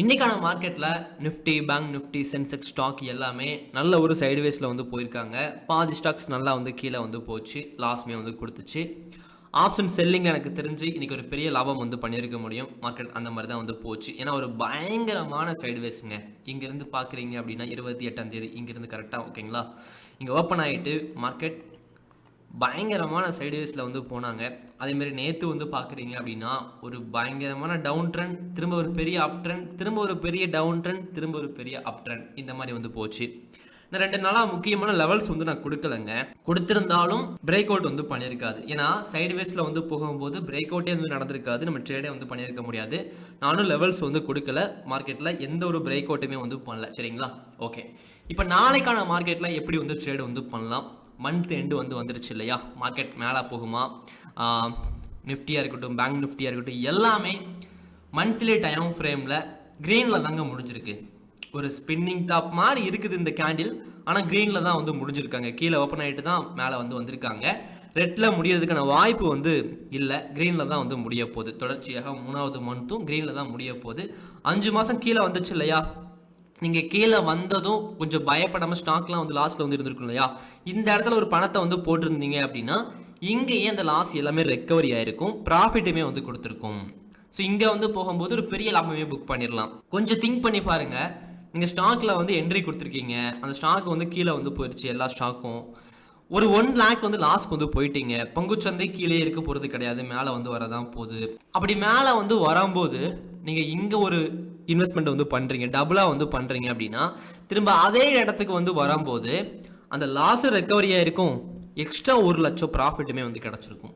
இன்றைக்கான மார்க்கெட்டில் Nifty bank Nifty Sensex stock எல்லாமே நல்ல ஒரு சைடுவேஸில் வந்து போயிருக்காங்க. பாதி ஸ்டாக்ஸ் நல்லா வந்து கீழே வந்து போச்சு. லாஸ்மே வந்து கொடுத்துச்சு. ஆப்ஷன் செல்லிங் எனக்கு தெரிஞ்சு இன்றைக்கி ஒரு பெரிய லாபம் வந்து பண்ணியிருக்க முடியும். மார்க்கெட் அந்த மாதிரி தான் வந்து போச்சு. ஏன்னா ஒரு பயங்கரமான சைடுவேஸுங்க இங்கேருந்து பார்க்குறீங்க அப்படின்னா இருபத்தி எட்டாம் தேதி இங்கேருந்து கரெக்டாக ஓகேங்களா இங்கே ஓப்பன் ஆகிட்டு மார்க்கெட் பயங்கரமான சைடுவேஸில் வந்து போனாங்க. அதேமாரி நேற்று வந்து பார்க்குறீங்க அப்படின்னா ஒரு பயங்கரமான டவுன் ட்ரெண்ட் திரும்ப ஒரு பெரிய அப் ட்ரெண்ட் திரும்ப ஒரு பெரிய டவுன் ட்ரெண்ட் திரும்ப ஒரு பெரிய அப் ட்ரெண்ட் இந்த மாதிரி வந்து போச்சு. நான் ரெண்டு நாளாக முக்கியமான லெவல்ஸ் வந்து நான் கொடுக்கலங்க. கொடுத்துருந்தாலும் பிரேக் அவுட் வந்து பண்ணியிருக்காது. ஏன்னா சைடுவேஸில் வந்து போகும்போது பிரேக் அவுட்டே வந்து நடந்திருக்காது. நம்ம ட்ரேடே வந்து பண்ணியிருக்க முடியாது. நானும் லெவல்ஸ் வந்து கொடுக்கல. மார்க்கெட்டில் எந்த ஒரு பிரேக் அவுட்டுமே வந்து பண்ணல. சரிங்களா? ஓகே இப்போ நாளைக்கான மார்க்கெட்டில் எப்படி வந்து ட்ரேடு வந்து பண்ணலாம்? மந்த் எண்டு வந்து வந்துடுச்சு இல்லையா? மார்க்கெட் மேலே போகுமா? நிஃப்டியாக இருக்கட்டும் பேங்க் நிஃப்டியாக இருக்கட்டும் எல்லாமே மந்த்லி டைம் ஃப்ரேமில் க்ரீனில் தாங்க முடிஞ்சிருக்கு. ஒரு ஸ்பின்னிங் டாப் மாதிரி இருக்குது இந்த கேண்டில் ஆனால் க்ரீனில் தான் வந்து முடிஞ்சிருக்காங்க. கீழே ஓப்பன் ஆகிட்டு தான் மேலே வந்து வந்திருக்காங்க. ரெட்டில் முடியறதுக்கான வாய்ப்பு வந்து இல்லை. க்ரீனில் தான் வந்து முடிய போகுது. தொடர்ச்சியாக மூணாவது மந்த்தும் க்ரீனில் தான் முடிய போகுது. அஞ்சு மாதம் கீழே வந்துச்சு இல்லையா? நீங்கள் கீழே வந்ததும் கொஞ்சம் பயப்படாமல் ஸ்டாக்லாம் வந்து லாஸில் வந்து இருந்திருக்கும் இல்லையா? இந்த இடத்துல ஒரு பணத்தை வந்து போட்டிருந்தீங்க அப்படின்னா இங்கேயே அந்த லாஸ் எல்லாமே ரெக்கவரி ஆயிருக்கும் ப்ராஃபிட்டுமே வந்து கொடுத்துருக்கும். ஸோ இங்கே வந்து போகும்போது ஒரு பெரிய லாபமே புக் பண்ணிடலாம். கொஞ்சம் திங்க் பண்ணி பாருங்க. நீங்கள் ஸ்டாக்கில் வந்து என்ட்ரி கொடுத்துருக்கீங்க. அந்த ஸ்டாக் வந்து கீழே வந்து போயிடுச்சு எல்லா ஸ்டாக்கும் ஒரு ஒன் லேக் வந்து லாஸ்க்கு வந்து போயிட்டீங்க. பங்குச்சந்தை கீழே இருக்க போகிறது கிடையாது மேலே வந்து வரதான் போகுது. அப்படி மேலே வந்து வரும்போது நீங்கள் இங்கே ஒரு இன்வெஸ்ட்மெண்ட் வந்து பண்ணுறீங்க டபுளாக வந்து பண்ணுறீங்க அப்படின்னா திரும்ப அதே இடத்துக்கு வந்து வரும்போது அந்த லாஸ் ரெக்கவரியாக இருக்கும். எக்ஸ்ட்ரா ஒரு லட்சம் ப்ராஃபிட்டுமே வந்து கிடச்சிருக்கும்.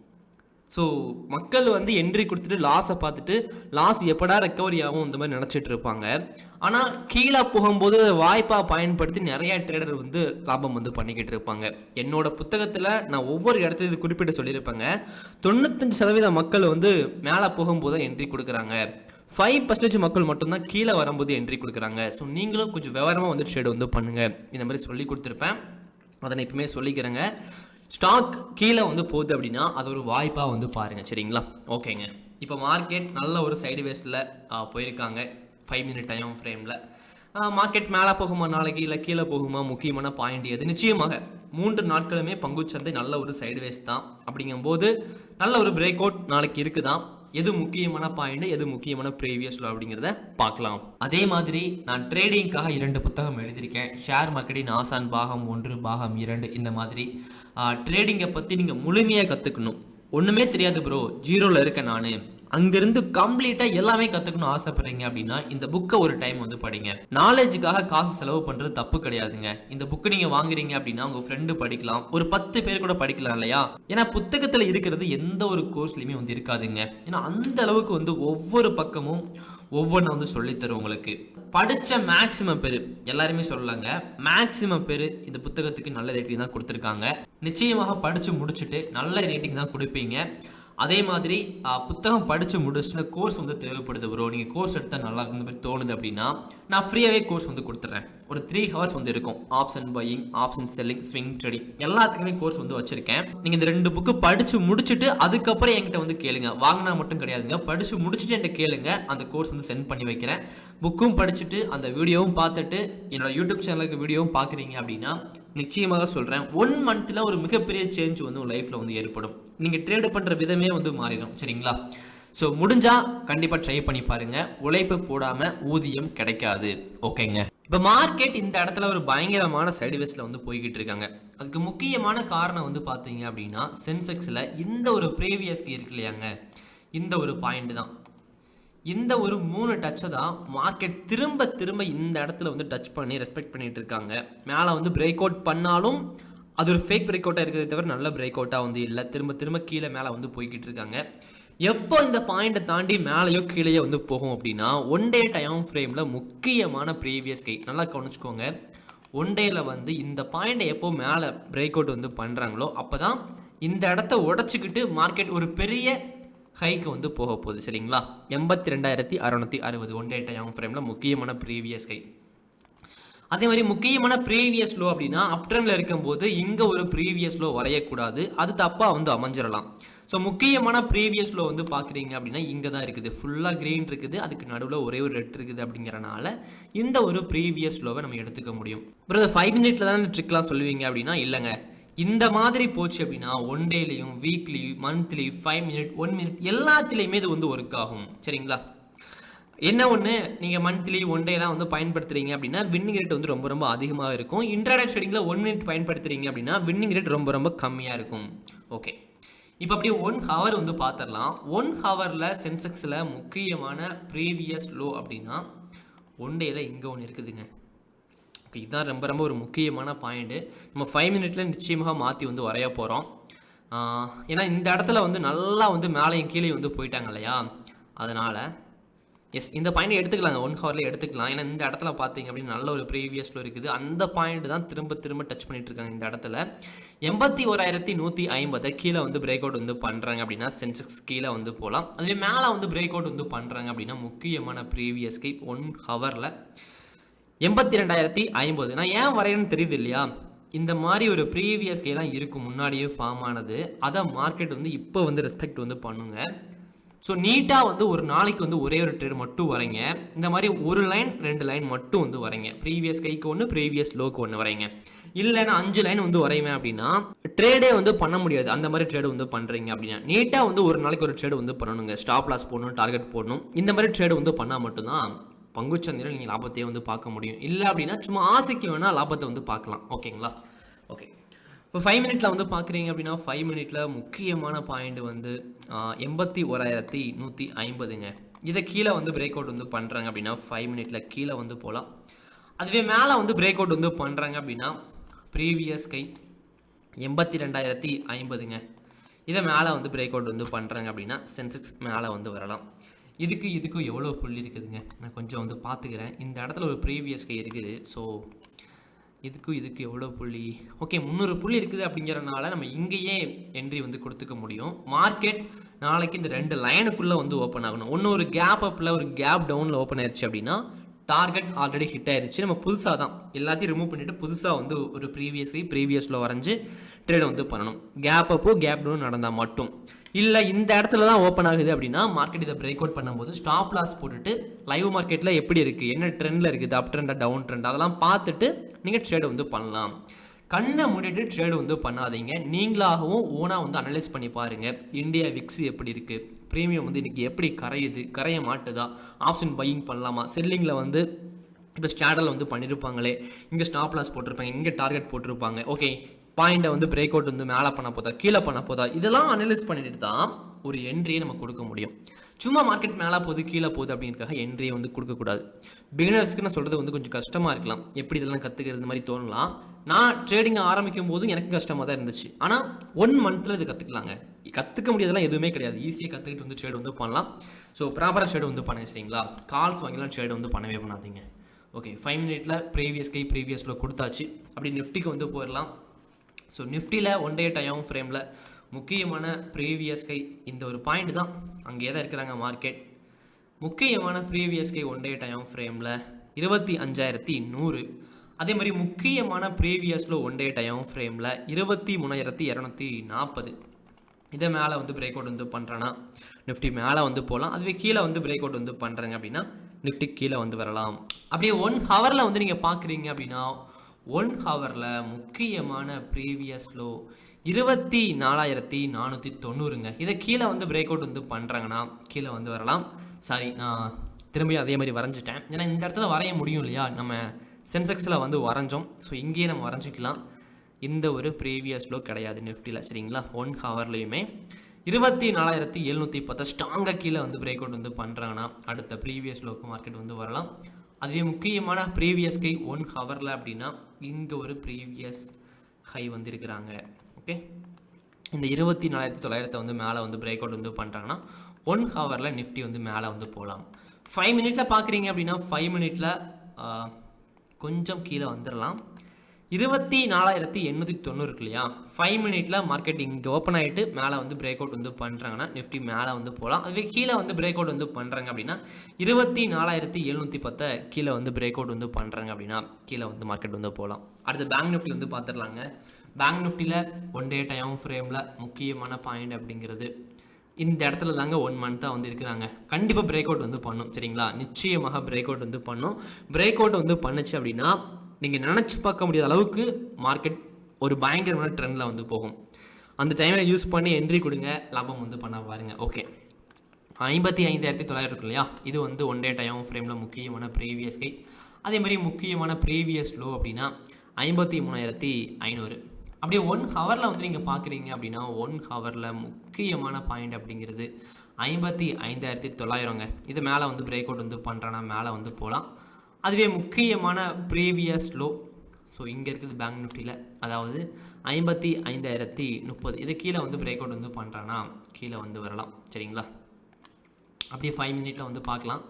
ஸோ மக்கள் வந்து என்ட்ரி கொடுத்துட்டு லாஸை பார்த்துட்டு லாஸ் எப்படா ரெக்கவரி ஆகும் இந்த மாதிரி நினச்சிட்டு இருப்பாங்க. ஆனால் கீழே போகும்போது வாய்ப்பாக பயன்படுத்தி நிறைய ட்ரேடர் வந்து லாபம் வந்து பண்ணிக்கிட்டு இருப்பாங்க. என்னோட புத்தகத்தில் நான் ஒவ்வொரு இடத்துல இது குறிப்பிட்டு சொல்லியிருப்பேங்க. தொண்ணூத்தஞ்சு சதவீத மக்கள் வந்து மேலே போகும்போது தான் என்ட்ரி கொடுக்குறாங்க. ஃபைவ் பர்சன்டேஜ் மக்கள் மட்டும்தான் கீழே வரும்போது என்ட்ரி கொடுக்குறாங்க. ஸோ நீங்களும் கொஞ்சம் விவரமாக வந்து ஷேடு வந்து பண்ணுங்கள் இந்த மாதிரி சொல்லி கொடுத்துருப்பேன். அதை நான் இப்பவுமே சொல்லிக்கிறேங்க. ஸ்டாக் கீழே வந்து போகுது அப்படின்னா அது ஒரு வாய்ப்பாக வந்து பாருங்கள் சரிங்களா? ஓகேங்க இப்போ மார்க்கெட் நல்ல ஒரு சைடு வேஸில் போயிருக்காங்க. ஃபைவ் மினிட் டைம் ஃப்ரேமில் மார்க்கெட் மேலே போகுமா நாளைக்கு? இல்லை கீழே போகுமா? முக்கியமான பாயிண்ட் எது? நிச்சயமாக மூன்று நாட்களுமே பங்குச்சந்தை நல்ல ஒரு சைடு வேஸ் தான். அப்படிங்கும்போது நல்ல ஒரு பிரேக் அவுட் நாளைக்கு இருக்குதான். எது முக்கியமான பாயிண்ட் எது முக்கியமான ப்ரீவியஸ் அப்படிங்கிறத பார்க்கலாம். அதே மாதிரி நான் ட்ரேடிங்காக இரண்டு புத்தகம் எழுதியிருக்கேன். ஷேர் மார்க்கெட்டின் ஆசான் பாகம் ஒன்று பாகம் இரண்டு இந்த மாதிரி. ட்ரேடிங்கை பற்றி நீங்கள் முழுமையாக கற்றுக்கணும் ஒன்றுமே தெரியாது ப்ரோ ஜீரோவில் இருக்கேன் நான். அங்கிருந்து கம்ப்ளீட்டாக எல்லாமே கற்றுக்கணும் ஆசைப்படுறீங்க அப்படின்னா இந்த புக்கை ஒரு டைம் வந்து படிங்க. நாலேஜுக்காக காசு செலவு பண்ணுறது தப்பு கிடையாதுங்க. இந்த புக்கு நீங்கள் வாங்குறீங்க அப்படின்னா உங்கள் ஃப்ரெண்டு படிக்கலாம். ஒரு பத்து பேர் கூட படிக்கலாம் இல்லையா? ஏன்னா புத்தகத்தில் இருக்கிறது எந்த ஒரு கோர்ஸ்லையுமே வந்து இருக்காதுங்க. ஏன்னா அந்த அளவுக்கு வந்து ஒவ்வொரு பக்கமும் ஒவ்வொன்றும் வந்து சொல்லித்தரும் உங்களுக்கு. படித்த மேக்ஸிமம் பேர் எல்லாருமே சொல்லலாங்க. மேக்ஸிமம் பேர் இந்த புத்தகத்துக்கு நல்ல ரேட்டிங் தான் கொடுத்துருக்காங்க. நிச்சயமாக படித்து முடிச்சுட்டு நல்ல ரேட்டிங் தான் கொடுப்பீங்க. அதே மாதிரி புத்தகம் படித்து முடிச்சுட்டு கோர்ஸ் வந்து தேவைப்படுது ப்ரோ நீங்கள் கோர்ஸ் எடுத்தால் நல்லா இருந்த மாதிரி தோணுது அப்படின்னா நான் ஃப்ரீயாகவே கோர்ஸ் வந்து கொடுத்துட்றேன் ஒரு த்ரீ ஹவர்ஸ் வந்து இருக்கும். Option buying option selling swing trading எல்லாத்துக்குமே கோர்ஸ் வந்து வச்சிருக்கேன். நீங்கள் இந்த ரெண்டு புக்கு படித்து முடிச்சுட்டு அதுக்கப்புறம் என்கிட்ட வந்து கேளுங்க. வாங்கினா மட்டும் கிடையாதுங்க. படித்து முடிச்சுட்டு என்கிட்ட கேளுங்க. அந்த கோர்ஸ் வந்து சென்ட் பண்ணி வைக்கிறேன். புக்கும் படிச்சுட்டு அந்த வீடியோவும் பார்த்துட்டு என்னோட யூடியூப் சேனலுக்கு வீடியோவும் பார்க்குறீங்க அப்படின்னா நிச்சயமாக சொல்கிறேன் ஒன் மந்த்தில் ஒரு மிகப்பெரிய சேஞ்ச் வந்து உங்கள் லைஃப்பில் வந்து ஏற்படும். நீங்கள் ட்ரேடு பண்ணுற விதமே வந்து மாறிடும். சரிங்களா? ஸோ முடிஞ்சால் கண்டிப்பாக ட்ரை பண்ணி பாருங்கள் உழைப்பு போடாமல் ஊதியம் கிடைக்காது. ஓகேங்க இப்போ மார்க்கெட் இந்த இடத்துல ஒரு பயங்கரமான சைடுவேஸில் வந்து போய்கிட்டு இருக்காங்க. அதுக்கு முக்கியமான காரணம் வந்து பார்த்தீங்க அப்படின்னா சென்செக்ஸில் இந்த ஒரு ப்ரீவியஸ்க்கு இருக்கு இல்லையாங்க? இந்த ஒரு பாயிண்ட் தான். இந்த ஒரு மூணு டச்சை தான் மார்க்கெட் திரும்ப திரும்ப இந்த இடத்துல வந்து டச் பண்ணி ரெஸ்பெக்ட் பண்ணிட்டு இருக்காங்க. மேலே வந்து பிரேக் அவுட் பண்ணாலும் அது ஒரு ஃபேக் பிரேக் அவுட்டாக இருக்கிறத தவிர நல்ல பிரேக் அவுட்டாக வந்து இல்லை. திரும்ப திரும்ப கீழே மேலே வந்து போய்கிட்டு இருக்காங்க. எப்போ இந்த பாயிண்ட்டை தாண்டி மேலேயோ கீழேயோ வந்து போகும் அப்படின்னா ஒன் டே டைம் ஃப்ரேமில் முக்கியமான ப்ரீவியஸ் கை. நல்லா கவனிச்சுக்கோங்க. ஒன் டேயில் வந்து இந்த பாயிண்டை எப்போ மேலே பிரேக் அவுட் வந்து பண்ணுறாங்களோ அப்போ தான் இந்த இடத்த உடச்சிக்கிட்டு மார்க்கெட் ஒரு பெரிய ஹைக்கு வந்து போக போகுது சரிங்களா? எண்பத்தி ரெண்டாயிரத்தி அறநூற்றி அறுபது ஒன் டே டைம் ஃப்ரேமில் முக்கியமான ப்ரீவியஸ் ஹை அதே மாதிரி முக்கியமான ப்ரீவியஸ் லோ அப்படின்னா அப்ட்ரெண்டில் இருக்கும்போது இங்கே ஒரு ப்ரீவியஸ் லோ வரையக்கூடாது. அது தப்பாக வந்து அமைஞ்சிடலாம் ஸோ முக்கியமான ப்ரீவியஸ் லோ வந்து பார்க்குறீங்க அப்படின்னா இங்கே தான் இருக்குது ஃபுல்லாக க்ரீன் இருக்குது. அதுக்கு நடுவில் ஒரே ஒரு ரெட் இருக்குது அப்படிங்கிறனால இந்த ஒரு ப்ரீவியஸ் லோவை நம்ம எடுத்துக்க முடியும். அப்புறம் ஃபைவ் மினிட்ல தான் இந்த ட்ரிக்லாம் சொல்லுவீங்க அப்படின்னா இல்லைங்க. இந்த மாதிரி போச்சு அப்படின்னா one டேலையும் weekly monthly five minute one minute எல்லாத்துலேயுமே இது வந்து ஒர்க் ஆகும். சரிங்களா? என்ன ஒன்று நீங்கள் மந்த்லி ஒன் டேலாம் வந்து பயன்படுத்துறீங்க அப்படின்னா வின்னிங் ரேட் வந்து ரொம்ப ரொம்ப அதிகமாக இருக்கும். இன்ட்ராடே ட்ரேடிங்கில் ஒன் மினிட் பயன்படுத்துறீங்க அப்படின்னா வின்னிங் ரேட் ரொம்ப ரொம்ப கம்மியாக இருக்கும். ஓகே இப்போ அப்படியே ஒன் ஹவர் வந்து பார்த்துடலாம் ஒன் ஹவரில் சென்செக்ஸில் முக்கியமான ப்ரீவியஸ் லோ அப்படின்னா ஒன் டேயில் இங்கே ஒன்று இருக்குதுங்க. ஓகே இதுதான் ரொம்ப ரொம்ப ஒரு முக்கியமான பாயிண்ட்டு நம்ம ஃபைவ் மினிட்ல நிச்சயமாக மாற்றி வந்து வரைய போகிறோம் ஏன்னா இந்த இடத்துல வந்து நல்லா வந்து மேலேயும் கீழே வந்து போயிட்டாங்க இல்லையா? அதனால் எஸ் இந்த பாயிண்ட் எடுத்துக்கலாங்க. ஒன் ஹவரில் எடுத்துக்கலாம். ஏன்னா இந்த இடத்துல பார்த்தீங்க அப்படின்னு நல்ல ஒரு ப்ரீவியஸில் இருக்குது. அந்த பாயிண்ட் தான் திரும்ப திரும்ப டச் பண்ணிட்டு இருக்காங்க இந்த இடத்துல. எண்பத்தி ஓராயிரத்தி நூற்றி ஐம்பதை கீழே வந்து பிரேக் அவுட் வந்து பண்ணுறாங்க அப்படின்னா சென்செக்ஸ் கீழே வந்து போகலாம் அதுவே மேலே வந்து பிரேக் அவுட் வந்து பண்ணுறாங்க அப்படின்னா முக்கியமான ப்ரீவியஸ்க்கு ஒன் ஹவரில் எண்பத்தி ரெண்டாயிரத்தி ஐம்பது. நான் ஏன் வரையணும்னு தெரியுது இல்லையா? இந்த மாதிரி ஒரு ப்ரீவியஸ் கேலாம் இருக்கும் முன்னாடியே ஃபார்ம் ஆனது. அதை மார்க்கெட் வந்து இப்போ வந்து ரெஸ்பெக்ட் வந்து பண்ணுங்க. ஸோ நீட்டாக வந்து ஒரு நாளைக்கு வந்து ஒரே ஒரு ட்ரேட் மட்டும் வரைங்க. இந்த மாதிரி ஒரு லைன் ரெண்டு லைன் மட்டும் வந்து வரைங்க. ப்ரீவியஸ் கைக்கு ஒன்று ப்ரீவியஸ் லோக்கு ஒன்று வரைங்க. இல்லைன்னா அஞ்சு லைன் வந்து வரைவேன் அப்படின்னா ட்ரேடே வந்து பண்ண முடியாது. அந்த மாதிரி ட்ரேடு வந்து பண்ணுறீங்க அப்படின்னா. நீட்டாக வந்து ஒரு நாளைக்கு ஒரு ட்ரேடு வந்து பண்ணணுங்க. ஸ்டாப் லாஸ் போடணும் டார்கெட் போடணும். இந்த மாதிரி ட்ரேடு வந்து பண்ணால் மட்டும்தான் பங்குச்சந்தையில் நீங்கள் லாபத்தையே வந்து பார்க்க முடியும். இல்லை அப்படின்னா சும்மா ஆசைக்கு வேணால் லாபத்தை வந்து பார்க்கலாம். ஓகேங்களா ஓகே இப்போ ஃபைவ் மினிட்ல வந்து பார்க்குறீங்க அப்படின்னா ஃபைவ் மினிட்ல முக்கியமான பாயிண்ட் வந்து எண்பத்தி ஓராயிரத்தி நூற்றி ஐம்பதுங்க. இதை கீழே வந்து பிரேக் அவுட் வந்து பண்ணுறாங்க அப்படின்னா ஃபைவ் மினிட்ல கீழே வந்து போகலாம் அதுவே மேலே வந்து பிரேக் அவுட் வந்து பண்ணுறாங்க அப்படின்னா ப்ரீவியஸ் கை எண்பத்தி ரெண்டாயிரத்தி ஐம்பதுங்க. இதை மேலே வந்து பிரேக் அவுட் வந்து பண்ணுறாங்க அப்படின்னா சென்செக்ஸ் மேலே வந்து வரலாம். இதுக்கு இதுக்கும் எவ்வளோ புள்ளி இருக்குதுங்க? நான் கொஞ்சம் வந்து பார்த்துக்கிறேன். இந்த இடத்துல ஒரு ப்ரீவியஸ் கை இருக்குது. ஸோ இதுக்கும் இதுக்கு எவ்வளோ புள்ளி? ஓகே முந்நூறு புள்ளி இருக்குது அப்படிங்கிறனால நம்ம இங்கேயே என்ட்ரி வந்து கொடுத்துக்க முடியும். மார்க்கெட் நாளைக்கு இந்த ரெண்டு லைனுக்குள்ளே வந்து ஓப்பன் ஆகணும். ஒன்று ஒரு கேப் அப்பில் ஒரு கேப் டவுனில் ஓப்பன் ஆயிடுச்சு அப்படின்னா டார்கெட் ஆல்ரெடி ஹிட் ஆயிடுச்சு நம்ம புதுசாக தான் எல்லாத்தையும் ரிமூவ் பண்ணிவிட்டு புதுசாக வந்து ஒரு ப்ரீவியஸ்லி ப்ரீவியஸில் வரைஞ்சி ட்ரேட் வந்து பண்ணணும். கேப் அப்போ கேப் டவுன் நடந்தால் மட்டும். இல்லை இந்த இடத்துல தான் ஓப்பன் ஆகுது அப்படின்னா மார்க்கெட் இதை பிரேக் அவுட் பண்ணும்போது ஸ்டாப் லாஸ் போட்டுட்டு லைவ் மார்க்கெட்டில் எப்படி இருக்குது என்ன ட்ரெண்டில் இருக்குது? அப் ட்ரெண்டா டவுன் ட்ரெண்ட் அதெல்லாம் பார்த்துட்டு நீங்கள் ட்ரேடு வந்து பண்ணலாம். கண்ணை மூடிட்டு ட்ரேடு வந்து பண்ணாதீங்க. நீங்களாகவும் ஓனாக வந்து அனலைஸ் பண்ணி பாருங்கள் இந்தியா விக்ஸ் எப்படி இருக்குது ப்ரீமியம் வந்து இன்றைக்கி எப்படி கரையுது? கரைய மாட்டுதா? ஆப்ஷன் பையிங் பண்ணலாமா? செல்லிங்கில் வந்து இப்போ ஸ்டாடல் வந்து பண்ணியிருப்பாங்களே இங்கே ஸ்டாப் லாஸ் போட்டிருப்பாங்க. இங்கே டார்கெட் போட்டிருப்பாங்க. ஓகே பாயிண்ட்டை வந்து பிரேக் அவுட் வந்து மேலே பண்ண போதா கீழே பண்ண போதா இதெல்லாம் அனலைஸ் பண்ணிட்டு தான் ஒரு என்ட்ரியை நம்ம கொடுக்க முடியும். சும்மா மார்க்கெட் மேலே போகுது கீழே போகுது அப்படிங்கிறக்காக என்ட்ரியை வந்து கொடுக்கக்கூடாது பிகினர்ஸ்க்கு நான் சொல்கிறது வந்து கொஞ்சம் கஷ்டமாக இருக்கலாம். எப்படி இதெல்லாம் கற்றுக்கிறது மாதிரி தோணலாம். நான் ட்ரேடிங் ஆரம்பிக்கும் போதும் எனக்கு கஷ்டமாக தான் இருந்துச்சு. ஆனால் ஒன் மந்த்தில் இது கற்றுக்கலாங்க கற்றுக்க முடியாதெல்லாம் எதுவுமே கிடையாது. ஈஸியாக கற்றுக்கிட்டு வந்து ட்ரேட் வந்து பண்ணலாம். ஸோ ப்ராப்பராக ட்ரேட் வந்து பண்ணுங்க சரிங்களா? கால்ஸ் வாங்கிலாம் ட்ரேட் வந்து பண்ணவே பண்ணாதீங்க. ஓகே ஃபைவ் மினிட்ல ப்ரீவியஸ் கை ப்ரீவியஸில் கொடுத்தாச்சு. அப்படி நிஃப்டிக்கு வந்து போயிடலாம். ஸோ நிஃப்டியில் ஒன் டே டைம் ஃப்ரேமில் முக்கியமான ப்ரீவியஸ் கை இந்த ஒரு பாயிண்ட் தான். அங்கே தான் இருக்கிறாங்க மார்க்கெட் முக்கியமான previous high one day time ஃப்ரேமில் இருபத்தி அஞ்சாயிரத்தி நூறு. அதே மாதிரி முக்கியமான ப்ரீவியஸில் ஒன் டே டைம் ஃப்ரேமில் இருபத்தி மூணாயிரத்தி இரநூத்தி நாற்பது. இதை மேலே வந்து பிரேக் அவுட் வந்து பண்ணுறேன்னா நிஃப்டி மேலே வந்து போகலாம் அதுவே கீழே வந்து பிரேக் அவுட் வந்து பண்ணுறேங்க அப்படின்னா நிஃப்டி கீழே வந்து வரலாம். அப்படியே ஒன் ஹவரில் வந்து நீங்கள் பார்க்குறீங்க அப்படின்னா ஒன் ஹவரில் முக்கியமான ப்ரீவியஸ் லோ இருபத்தி நாலாயிரத்தி நானூற்றி தொண்ணூறுங்க. இதை கீழே வந்து பிரேக் அவுட் வந்து பண்ணுறாங்கன்னா கீழே வந்து வரலாம். சாரி நான் திரும்பி அதே மாதிரி வரைஞ்சிட்டேன். ஏன்னா இந்த இடத்துல வரைய முடியும் இல்லையா? நம்ம சென்செக்ஸில் வந்து வரைஞ்சோம். ஸோ இங்கேயே நம்ம வரைஞ்சிக்கலாம். இந்த ஒரு ப்ரீவியஸ் லோ கிடையாது நிஃப்டியில் சரிங்களா? ஒன் ஹவர்லேயுமே இருபத்தி நாலாயிரத்தி எழுநூற்றி பத்து ஸ்ட்ராங்காக கீழே வந்து பிரேக் அவுட் வந்து பண்ணுறாங்கன்னா அடுத்த ப்ரீவியஸ் லோக்கு மார்க்கெட் வந்து வரலாம். அதுவே முக்கியமான ப்ரீவியஸ் கை ஒன் ஹவரில் அப்படின்னா இங்கே ஒரு ப்ரீவியஸ் ஹை வந்திருக்கிறாங்க. ஓகே இந்த இருபத்தி நாலாயிரத்தி தொள்ளாயிரத்தை வந்து மேலே வந்து பிரேக் அவுட் வந்து பண்ணுறாங்கன்னா ஒன் ஹவரில் நிஃப்டி வந்து மேலே வந்து போகலாம் ஃபைவ் மினிட்ல பார்க்குறீங்க அப்படின்னா ஃபைவ் மினிட்ல கொஞ்சம் கீழே வந்துடலாம் இருபத்தி நாலாயிரத்தி எண்ணூற்றி தொண்ணூறு இல்லையா? ஃபைவ் மினிட்ல மார்க்கெட் இங்கே ஓப்பன் ஆகிட்டு மேலே வந்து பிரேக் அவுட் வந்து பண்ணுறாங்கன்னா நிஃப்டி மேலே வந்து போகலாம் அதுவே கீழே வந்து பிரேக் அவுட் வந்து பண்ணுறாங்க அப்படின்னா இருபத்தி நாலாயிரத்தி எழுநூற்றி பத்தை கீழே வந்து பிரேக் அவுட் வந்து பண்ணுறாங்க அப்படின்னா கீழே வந்து மார்க்கெட் வந்து போகலாம் அடுத்து பேங்க் நிஃப்டி வந்து பார்த்துடலாங்க பேங்க் நிஃப்டியில் ஒன் டே டைம் ஃப்ரேமில் முக்கியமான பாயிண்ட் அப்படிங்கிறது இந்த இடத்துல தாங்க ஒன் மந்த்தாக வந்து இருக்கிறாங்க. கண்டிப்பாக பிரேக் அவுட் வந்து பண்ணும் சரிங்களா? நிச்சயமாக பிரேக் அவுட் வந்து பண்ணும். பிரேக் அவுட் வந்து பண்ணுச்சு அப்படின்னா நீங்கள் நினச்சி பார்க்க முடியாத அளவுக்கு மார்க்கெட் ஒரு பயங்கரமான ட்ரெண்டில் வந்து போகும். அந்த டைமில் யூஸ் பண்ணி என்ட்ரி கொடுங்க லாபம் வந்து பண்ண பாருங்கள் ஓகே ஐம்பத்தி ஐந்தாயிரத்தி தொள்ளாயிரம் இருக்கு இல்லையா? இது வந்து ஒன் டே டைம் ஃப்ரேமில் முக்கியமான ப்ரீவியஸ் கை அதே மாதிரி முக்கியமான ப்ரீவியஸ் லோ அப்படின்னா ஐம்பத்தி மூணாயிரத்தி ஐநூறு. அப்படியே ஒன் ஹவரில் வந்து நீங்கள் பார்க்குறீங்க அப்படின்னா ஒன் ஹவரில் முக்கியமான பாயிண்ட் அப்படிங்கிறது ஐம்பத்தி ஐந்தாயிரத்தி தொள்ளாயிரங்க. இது மேலே வந்து பிரேக் அவுட் வந்து பண்ணுறேன்னா மேலே வந்து போகலாம் அதுவே முக்கியமான ப்ரீவியஸ் லோ ஸோ இங்கே இருக்குது பேங்க் நிஃப்டியில் அதாவது ஐம்பத்தி ஐந்தாயிரத்தி முப்பது. இது கீழே வந்து பிரேக் அவுட் வந்து பண்ணுறான்னா கீழே வந்து வரலாம். சரிங்களா? அப்படியே ஃபைவ் மினிட்ல வந்து பார்க்கலாம்.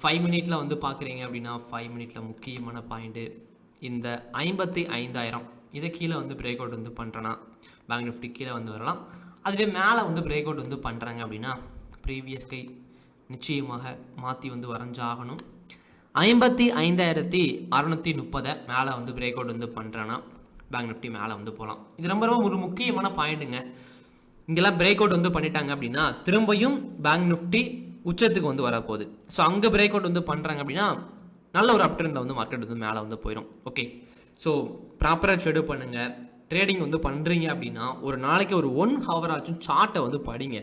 ஃபைவ் மினிட்ல வந்து பார்க்குறீங்க அப்படின்னா ஃபைவ் மினிட்ல முக்கியமான பாயிண்ட்டு இந்த ஐம்பத்தி ஐந்தாயிரம். இதை கீழே வந்து பிரேக் அவுட் வந்து பண்ணுறேன்னா பேங்க் நிஃப்டி கீழே வந்து வரலாம். அதுவே மேலே வந்து பிரேக் அவுட் வந்து பண்ணுறாங்க அப்படின்னா ப்ரீவியஸ் கை நிச்சயமாக மாற்றி வந்து வரைஞ்சாகணும். ஐம்பத்தி ஐந்தாயிரத்தி அறநூற்றி முப்பதை மேலே வந்து பிரேக் அவுட் வந்து பண்ணுறேன்னா பேங்க் நிஃப்டி மேலே வந்து போகலாம். இது ரொம்ப ரொம்ப ஒரு முக்கியமான பாயிண்ட்டுங்க இங்கெல்லாம் பிரேக் அவுட் வந்து பண்ணிட்டாங்க அப்படின்னா திரும்பியும் பேங்க் நிஃப்டி உச்சத்துக்கு வந்து வரப்போகுது. ஸோ அங்கே பிரேக் அவுட் வந்து பண்ணுறாங்க அப்படின்னா நல்ல ஒரு அப் வந்து மார்க்கெட் வந்து மேலே வந்து போயிடும் ஓகே ஸோ ப்ராப்பராக ஷெடியூல் பண்ணுங்கள் ட்ரேடிங் வந்து பண்ணுறீங்க அப்படின்னா ஒரு நாளைக்கு ஒரு ஒன் ஹவர் ஆச்சும் சார்ட்டை வந்து படிங்க.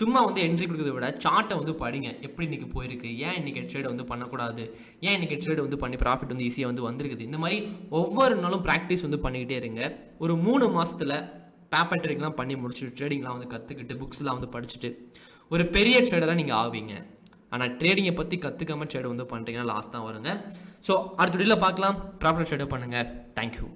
சும்மா வந்து என்ட்ரி கொடுக்கறத விட சார்ட்டை வந்து படிங்க. எப்படி இன்னைக்கு போயிருக்கு? ஏன் இன்னைக்கு ட்ரேட் வந்து பண்ணக்கூடாது? ஏன் இன்னைக்கு ட்ரேட் வந்து பண்ணி ப்ராஃபிட் வந்து ஈஸியாக வந்து வந்திருக்குது? இந்த மாதிரி ஒவ்வொரு நாளும் ப்ராக்டிஸ் வந்து பண்ணிக்கிட்டே இருங்க. ஒரு மூணு மாதத்தில் பேப்பர் ட்ரேடிங்லாம் பண்ணி முடிச்சுட்டு ட்ரேடிங்லாம் வந்து கற்றுக்கிட்டு புக்ஸ்லாம் வந்து படிச்சுட்டு ஒரு பெரிய ட்ரேடராக நீங்கள் ஆவீங்க. ஆனால் ட்ரேடிங்கை பற்றி கற்றுக்காம ட்ரேட் வந்து பண்ணுறீங்கன்னா லாஸ் தான் வருங்க. ஸோ அடுத்த வீடியோவில் பார்க்கலாம். ப்ராப்பர் ட்ரேட் பண்ணுங்கள் தேங்க்யூ